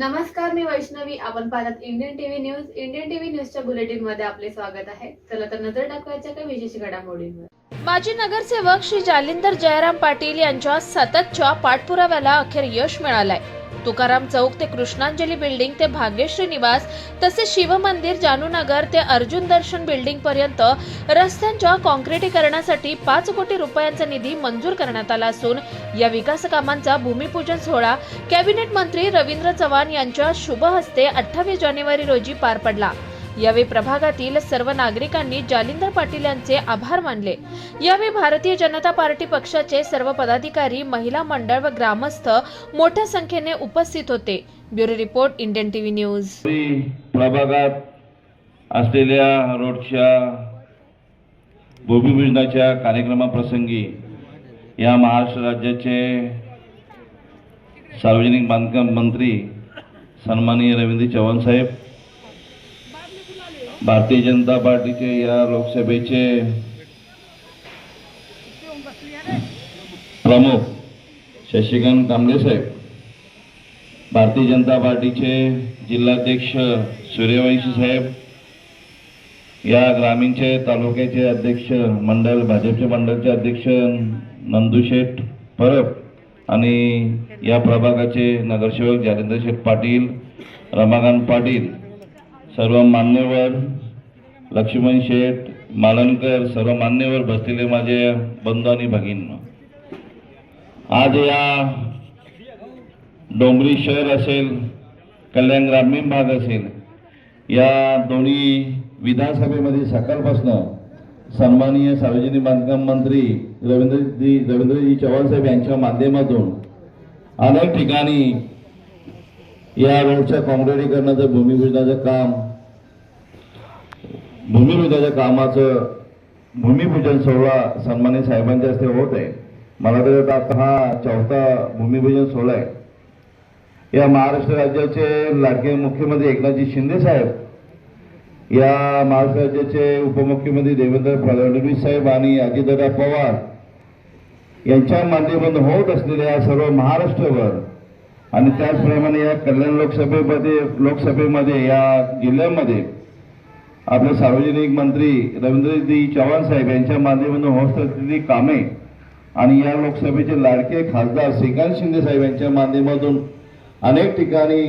नमस्कार मी वैष्णवी. आपण पाहतात Indian TV news Indian TV न्यूजच्या बुलेटिनमध्ये आपले स्वागत आहे. चला तर नजर टाकवायच्या काही विशेष घडामोडींवर. माजी नगरसेवक श्री जालिंदर जयराम पाटील यांच्या सततच्या पाठपुराव्याला अखेर यश मिळालंय. तुकाराम चौक ते कृष्णांजली बिल्डिंग ते भाग्यश्री निवास तसेच शिवमंदिर जानूनगर ते अर्जुन दर्शन बिल्डिंग पर्यंत रस्त्यांच्या कॉन्क्रिटीकरणासाठी पाच कोटी रुपयांचा निधी मंजूर करण्यात आला असून या विकास कामांचा भूमिपूजन सोहळा कॅबिनेट मंत्री रवींद्र चव्हाण यांच्या शुभ हस्ते अठ्ठावीस जानेवारी रोजी पार पडला. यावेळी प्रभागातील सर्व नागरिकांनी जालिंदर पाटील यांचे आभार मानले. यावेळी भारतीय जनता पार्टी पक्षाचे सर्व पदाधिकारी महिला मंडळ व ग्रामस्थ मोठ्या संख्येने उपस्थित होते. Bureau report Indian TV news. प्रभागात असलेल्या रोडच्या भूमिपूजनाच्या कार्यक्रमाप्रसंगी या महाराष्ट्र राज्याचे सार्वजनिक बांधकाम मंत्री सन्माननीय रवींद्र चव्हाण साहेब भारतीय जनता पार्टीचे या लोकसभेचे प्रमुख शशिकांत कांबळे साहेब भारतीय जनता पार्टीचे जिल्हाध्यक्ष सूर्यवंशी साहेब या ग्रामीणचे तालुक्याचे अध्यक्ष मंडळ भाजपचे मंडळचे अध्यक्ष नंदूशेठ परब आणि या प्रभागाचे नगरसेवक जालेंद्र शेठ पाटील रमाकांत पाटील सर्व मान्यवर लक्ष्मण शेठ मालनकर सर्व मान्यवर बसलेले माझे बंधू आणि भगिनी. आज या डोंगरी शहर असेल कल्याण ग्रामीण भाग असेल या दोन्ही विधानसभेमध्ये सकाळपासून सन्माननीय सार्वजनिक बांधकाम मंत्री रवींद्रजी रवींद्रजी चव्हाण साहेब यांच्या माध्यमातून अनेक ठिकाणी या रोडच्या काँक्रिटीकरणाचं भूमिपूजनाचं काम भूमिपूजनाच्या कामाचं भूमिपूजन सोहळा सन्मानित साहेबांच्या हस्ते होत आहे. मला तर आता हा चौथा भूमिपूजन सोहळा आहे. या महाराष्ट्र राज्याचे लाडके मुख्यमंत्री एकनाथजी शिंदे साहेब या महाराष्ट्र राज्याचे उपमुख्यमंत्री देवेंद्र फडणवीस साहेब आणि अजितदादा पवार यांच्या माध्यमातून होत असलेल्या सर्व महाराष्ट्रभर आणि त्याचप्रमाणे या कल्याण लोकसभेमध्ये लोकसभेमध्ये या जिल्ह्यामध्ये आपले सार्वजनिक मंत्री रवींद्रजी चव्हाण साहेब यांच्या माध्यमातून होत असलेली कामे आणि या लोकसभेचे लाडके खासदार श्रीकांत शिंदे साहेब यांच्या माध्यमातून अनेक ठिकाणी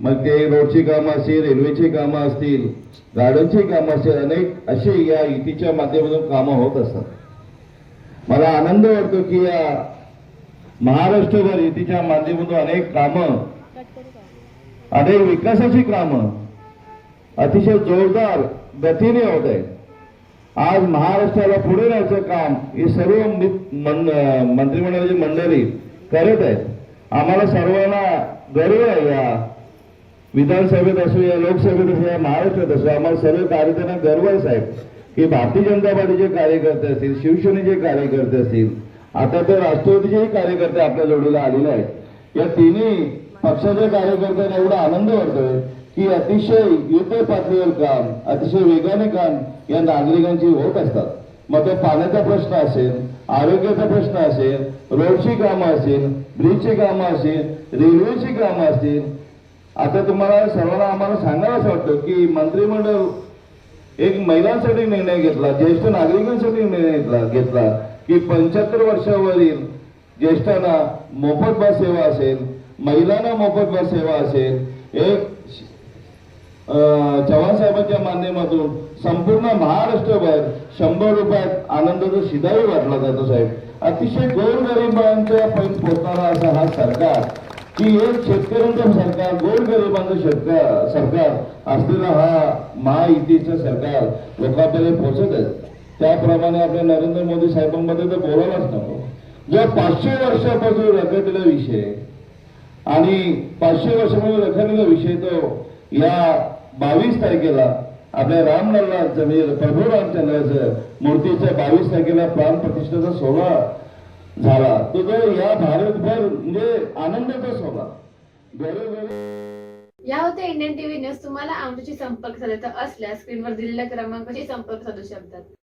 मग ते रोडची कामं असतील रेल्वेची कामं असतील गार्डनची कामं असतील अनेक अशी या युतीच्या माध्यमातून कामं होत असतात. मला आनंद वाटतो की या महाराष्ट्रभर युतीच्या माध्यमातून अनेक कामं अनेक विकासाची कामं अतिशय जोरदार गतीने होत आहे आज महाराष्ट्राला पुढे न्यायचं काम हे सर्व मंत्रिमंडळाची मंडळी करत आहेत. आम्हाला सर्वांना गर्व आहे या विधानसभेत असू या लोकसभेत असो या महाराष्ट्रात असो आम्हाला सर्व कार्यकर्त्यांना गर्व आहे साहेब की भारतीय जनता पार्टीचे कार्यकर्ते असतील शिवसेनेचे कार्यकर्ते असतील आता ते राष्ट्रवादीचेही कार्यकर्ते आपल्या जोडीला आलेले आहेत. या तिन्ही पक्षाच्या कार्यकर्त्यांना एवढा आनंद वाटतोय की अतिशय युद्ध पातळीवर काम अतिशय वेगाने काम या नागरिकांची होत असतात. मग तो पाण्याचा प्रश्न असेल आरोग्याचा प्रश्न असेल रोडची कामं असेल ब्रिजची कामं असेल रेल्वेची कामं असतील आता तुम्हाला सर्वांना आम्हाला सांगावंच वाटतं की मंत्रिमंडळ एक महिलांसाठी निर्णय घेतला ज्येष्ठ नागरिकांसाठी निर्णय घेतला घेतला. की पंच्याहत्तर वर्षावरील ज्येष्ठांना मोफत बस सेवा असेल महिलांना मोफत बस सेवा असेल एक चव्हाण साहेबांच्या माध्यमातून संपूर्ण महाराष्ट्रभर शंभर रुपयात आनंदाचा शिधाही वाटला जातो साहेब. अतिशय गोरगरिबांच्या पर्यंत पोहोचणारा असा हा सरकार की एक शेतकऱ्यांचं सरकार गोरगरिबांचं शेतकार सरकार असलेला हा महायुतीचं सरकार लोकांपर्यंत पोहोचत आहे त्याप्रमाणे आपल्या नरेंद्र मोदी साहेबांमध्ये तर बोलायलाच नको जो पाचशे वर्षापासून रखडलेला विषय आणि पाचशे वर्षापासून रखडलेला विषय तो या बावीस तारखेला आपल्या रामलल्लाचं म्हणजे प्रभू रामचंद्राचं मूर्तीच्या बावीस तारखेला प्राण प्रतिष्ठाचा सोहळा झाला. तो जो या भारतभर म्हणजे आनंदाचा सोहळा. या होत्या इंडियन टीव्ही न्यूज. तुम्हाला आमच्याशी संपर्क साधायचा असल्यास स्क्रीनवर दिलेल्या क्रमांकाशी संपर्क साधू शकतात.